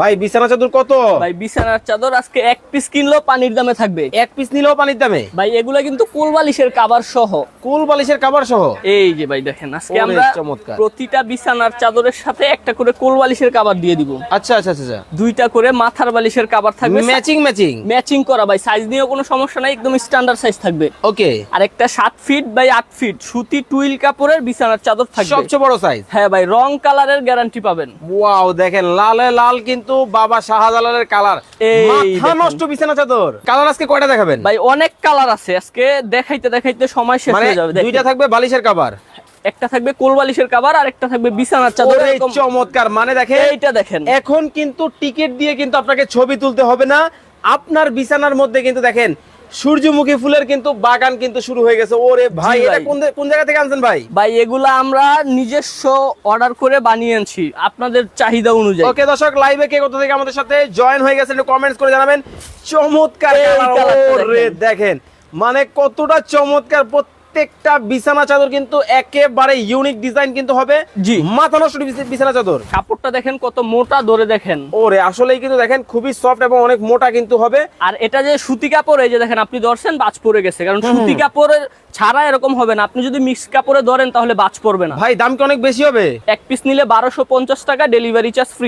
ভাই বিছানা চাদর কত? ভাই বিছানার চাদর আজকে এক পিস কিনলেও পানির দামে থাকবে। এক পিস নিলেও পানির দামে? ভাই এগুলা কিন্তু কোল বালিশের কাবার সহ। কুল বালিশের কাবার সহ? এই যে ভাই দেখেন আজকে আমরা চমৎকার। প্রতিটা বিছানার চাদরের সাথে একটা করে কোল বালিশের কাবার দিয়ে দিব। আচ্ছা আচ্ছা আচ্ছা আচ্ছা। দুইটা করে মাথার বালিশের কাবার থাকবে। ম্যাচিং ম্যাচিং ম্যাচিং করা ভাই সাইজ নিয়েও কোনো সমস্যা নাই একদম স্ট্যান্ডার্ড সাইজ থাকবে। ওকে আর একটা সাত ফিট বাই আট ফিট সুতি টুইল কাপড়ের বিছানার চাদর থাকবে। সবচেয়ে বড় সাইজ হ্যাঁ ভাই রং কালারের গ্যারান্টি পাবেন। ওয়াও দেখেন লালে লাল কিন্তু বাবা শাহজালালের কালার মাথা নষ্ট বিছানা চাদর। কালার আজকে কয়টা দেখাবেন? ভাই অনেক কালার আছে। আজকে দেখাইতে দেখাইতে সময় শেষ মানে হয়ে যাবে। দুইটা থাকবে বালিশের কভার একটা থাকবে কোলবালিশের কভার কাবার আর একটা থাকবে বিছানার চাদর। চমৎকার। মানে দেখেন এইটা দেখেন। এখন কিন্তু টিকিট দিয়ে কিন্তু আপনাকে ছবি তুলতে হবে না। আপনার বিছানার মধ্যে কিন্তু দেখেন সূর্যমুখী ফুলের কিন্তু বাগান কিন্তু শুরু হয়ে গেছে। ওরে ভাই এটা কোন কোন জায়গা থেকে আনছেন ভাই? ভাই এগুলা আমরা নিজস্ব অর্ডার করে বানিয়ে আনছি আপনাদের চাহিদা অনুযায়ী। ওকে দর্শক লাইভে কে কোথা থেকে আমাদের সাথে জয়েন হয়ে গেছে একটু কমেন্টস করে জানাবেন। চমৎকার কালার ওরে দেখেন। দেখেন। মানে কতটা চমৎকার প্রত্যেকটা বিছানা চাদর কিন্তু একেবারে ইউনিক ডিজাইন কিন্তু হবে। জি। মাথা নষ্ট বিছানা চাদর। কাপড়টা দেখেন কত মোটা ধরে দেখেন। ওরে আসলেই কিন্তু দেখেন খুবই সফট এবং অনেক মোটা কিন্তু হবে। আর এটা যে সুতি কাপড় এই যে দেখেন আপনি ধরছেন বাজ পড়ে গেছে। কারণ সুতি কাপড়ের ছাড়া এরকম হবে না। আপনি যদি মিক্স কাপড়ে ধরেন তাহলে বাজ পড়বে না। ভাই দাম কি অনেক বেশি হবে? এক পিস নিলে বারোশো পঞ্চাশ টাকা ডেলিভারি চার্জ ফ্রি